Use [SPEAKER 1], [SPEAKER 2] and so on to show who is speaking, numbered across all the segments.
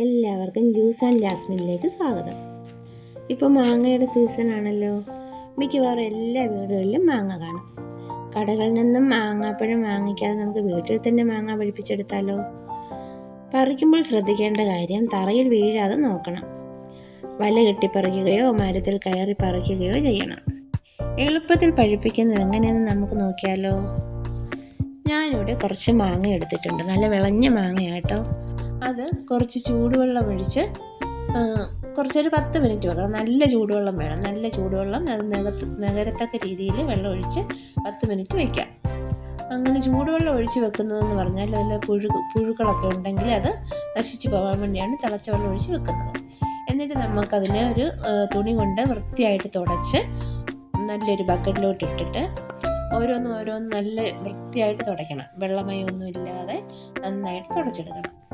[SPEAKER 1] എല്ലാവർക്കും juice and ജാസ്മിനിലേക്ക് സ്വാഗതം. ഇപ്പോൾ മാങ്ങയുടെ സീസൺ ആണല്ലോ. മിക്കവാറും എല്ലാ വീടുകളിലും മാങ്ങ കാണും. കടകളിൽ നിന്നും മാങ്ങാപ്പഴം വാങ്ങിക്കാതെ നമുക്ക് വീട്ടിൽ തന്നെ മാങ്ങ പഠിപ്പിച്ചെടുത്താലോ പറിക്കുമ്പോൾ ശ്രദ്ധിക്കേണ്ട കാര്യം തറയിൽ വീഴാതെ നോക്കണം. വല കെട്ടിപ്പറിക്കുകയോ മരത്തിൽ കയറി പറിക്കുകയോ ചെയ്യണം. എളുപ്പത്തിൽ പഴിപ്പിക്കുന്നത് എങ്ങനെയെന്ന് നമുക്ക് നോക്കിയാലോ? ഞാനിവിടെ കുറച്ച് മാങ്ങ എടുത്തിട്ടുണ്ട്. നല്ല വിളഞ്ഞ മാങ്ങയാട്ടോ. അത് കുറച്ച് ചൂടുവെള്ളം ഒഴിച്ച് കുറച്ചൊരു പത്ത് മിനിറ്റ് വെക്കണം. നല്ല ചൂടുവെള്ളം വേണം. നല്ല ചൂടുവെള്ളം അത് നികത്ത് നികരത്തക്ക രീതിയിൽ വെള്ളം ഒഴിച്ച് പത്ത് മിനിറ്റ് വയ്ക്കാം അങ്ങനെ ചൂടുവെള്ളം ഒഴിച്ച് വെക്കുന്നതെന്ന് പറഞ്ഞാൽ വല്ല പുഴു പുഴുക്കളൊക്കെ ഉണ്ടെങ്കിൽ അത് നശിച്ചു പോകാൻ വേണ്ടിയാണ് തിളച്ച വെള്ളം ഒഴിച്ച് വെക്കുന്നത്. എന്നിട്ട് നമുക്കതിനെ ഒരു തുണി കൊണ്ട് വൃത്തിയായിട്ട് തുടച്ച് നല്ലൊരു ബക്കറ്റിലോട്ട് ഇട്ടിട്ട് ഓരോന്നും ഓരോന്നും നല്ല വൃത്തിയായിട്ട് തുടയ്ക്കണം. വെള്ളമയൊന്നും ഇല്ലാതെ നന്നായിട്ട് തുടച്ചെടുക്കണം.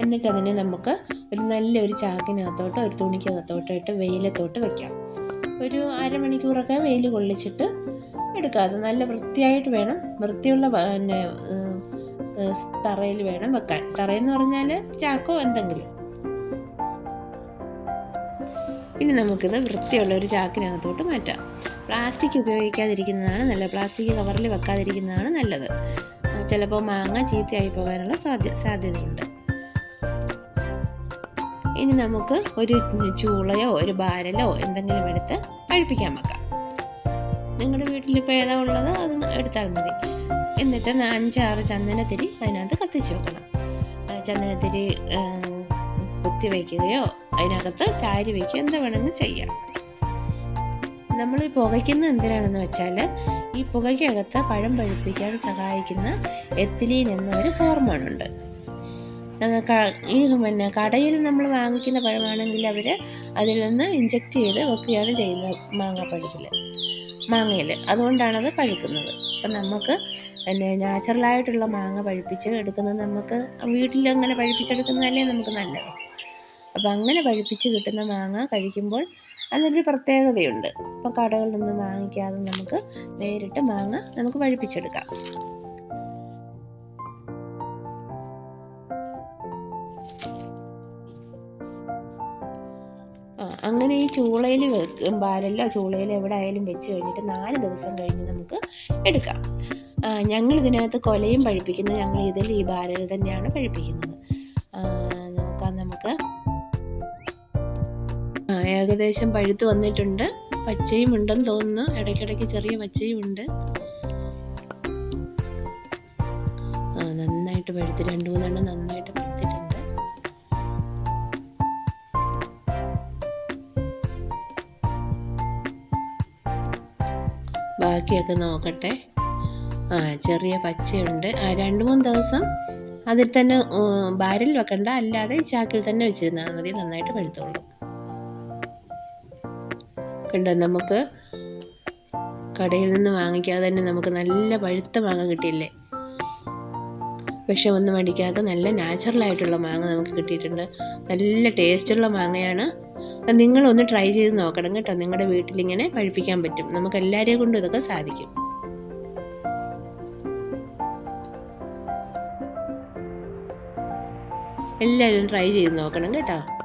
[SPEAKER 1] എന്നിട്ട് അതിനെ നമുക്ക് ഒരു നല്ലൊരു ചാക്കിനകത്തോട്ട് ഒരു തുണിക്കകത്തോട്ട് ഇട്ട് വെയിലത്തോട്ട് വെക്കാം. ഒരു അരമണിക്കൂറൊക്കെ വെയിൽ കൊള്ളിച്ചിട്ട് എടുക്കാം. അത് നല്ല വൃത്തിയായിട്ട് വേണം. വൃത്തിയുള്ള പിന്നെ തറയിൽ വേണം വെക്കാൻ. തറയെന്ന് പറഞ്ഞാൽ ചാക്കോ എന്തെങ്കിലും. ഇനി നമുക്കിത് വൃത്തിയുള്ള ഒരു ചാക്കിനകത്തോട്ട് മാറ്റാം. പ്ലാസ്റ്റിക് ഉപയോഗിക്കാതിരിക്കുന്നതാണ് നല്ലത്. പ്ലാസ്റ്റിക് കവറിൽ വെക്കാതിരിക്കുന്നതാണ് നല്ലത്. ചിലപ്പോൾ മാങ്ങ ചീത്തയായി പോകാനുള്ള സാധ്യ സാധ്യതയുണ്ട്. ഇനി നമുക്ക് ഒരു ചൂളയോ ഒരു ബാരലോ എന്തെങ്കിലും എടുത്ത് അഴിപ്പിക്കാൻ വെക്കാം. നിങ്ങളുടെ വീട്ടിലിപ്പോൾ ഏതാ ഉള്ളത്? അത് എടുത്താൽ മതി. എന്നിട്ട് അഞ്ചാറ് ചന്ദനത്തിരി അതിനകത്ത് കത്തിച്ച് വെക്കണം. ചന്ദനത്തിരി കുത്തി വയ്ക്കുകയോ അതിനകത്ത് ചാരി വയ്ക്കുകയോ എന്താ വേണമെന്ന് ചെയ്യാം. നമ്മൾ ഈ പുകയ്ക്കുന്നത് എന്തിനാണെന്ന് വെച്ചാൽ ഈ പുകയ്ക്കകത്ത് പഴം പഴുപ്പിക്കാൻ സഹായിക്കുന്ന എത്തിലീൻ എന്നൊരു ഹോർമോൺ ഉണ്ട്. ഈ പിന്നെ കടയിൽ നമ്മൾ വാങ്ങിക്കുന്ന പഴമാണെങ്കിൽ അവർ അതിൽ നിന്ന് ഇഞ്ചക്ട് ചെയ്ത് വെക്കുകയാണ് ചെയ്യുന്നത് മാങ്ങാപ്പഴത്തിൽ മാങ്ങയിൽ അതുകൊണ്ടാണത് പഴുക്കുന്നത്. അപ്പം നമുക്ക് പിന്നെ നാച്ചുറലായിട്ടുള്ള മാങ്ങ പഴുപ്പിച്ച് എടുക്കുന്നത് നമുക്ക് വീട്ടിൽ അങ്ങനെ പഴുപ്പിച്ചെടുക്കുന്നതല്ലേ നമുക്ക് നല്ലത്. അപ്പം അങ്ങനെ പഴുപ്പിച്ച് കിട്ടുന്ന മാങ്ങ കഴിക്കുമ്പോൾ അതിനൊരു പ്രത്യേകതയുണ്ട്. അപ്പം കടകളിൽ നിന്ന് വാങ്ങിക്കാതെ നമുക്ക് നേരിട്ട് മാങ്ങ നമുക്ക് പഴുപ്പിച്ചെടുക്കാം. അങ്ങനെ ഈ ചൂളയിൽ പാലല്ല ചൂളയിലോ എവിടെ ആയാലും വെച്ച് കഴിഞ്ഞിട്ട് നാല് ദിവസം കഴിഞ്ഞ് നമുക്ക് എടുക്കാം. ഞങ്ങൾ ഇതിനകത്ത് കൊലയും പഴിപ്പിക്കുന്നത് ഞങ്ങൾ ഇതിൽ ഈ ബാരൽ തന്നെയാണ് പഴിപ്പിക്കുന്നത്. നോക്കാം നമുക്ക്. ഏകദേശം പഴുത്ത് വന്നിട്ടുണ്ട്. പച്ചയും ഉണ്ടെന്ന് തോന്നുന്നു. ഇടയ്ക്കിടയ്ക്ക് ചെറിയ പച്ചയും ഉണ്ട്. നന്നായിട്ട് പഴുത്ത് രണ്ട് മൂന്നെണ്ണം നന്നായിട്ട് ബാക്കിയൊക്കെ നോക്കട്ടെ. ആ ചെറിയ പച്ചയുണ്ട്. ആ രണ്ട് മൂന്ന് ദിവസം അതിൽ തന്നെ ബാരിൽ വെക്കണ്ട. അല്ലാതെ ചാക്കിൽ തന്നെ വെച്ചിരുന്നാൽ മതി. നന്നായിട്ട് പഴുത്തോളും കണ്ടോ? നമുക്ക് കടയിൽ നിന്ന് വാങ്ങിക്കാതെ തന്നെ നമുക്ക് നല്ല പഴുത്ത മാങ്ങ കിട്ടിയില്ലേ? വിഷമൊന്നും അടിക്കാതെ നല്ല നാച്ചുറൽ ആയിട്ടുള്ള മാങ്ങ നമുക്ക് കിട്ടിയിട്ടുണ്ട്. നല്ല ടേസ്റ്റുള്ള മാങ്ങയാണ് അപ്പം നിങ്ങളൊന്ന് ട്രൈ ചെയ്ത് നോക്കണം കേട്ടോ. നിങ്ങളുടെ വീട്ടിലിങ്ങനെ പഴിപ്പിക്കാൻ പറ്റും. നമുക്ക് എല്ലാവരെയും കൊണ്ടും ഇതൊക്കെ സാധിക്കും. എല്ലാവരും ട്രൈ ചെയ്ത് നോക്കണം കേട്ടോ.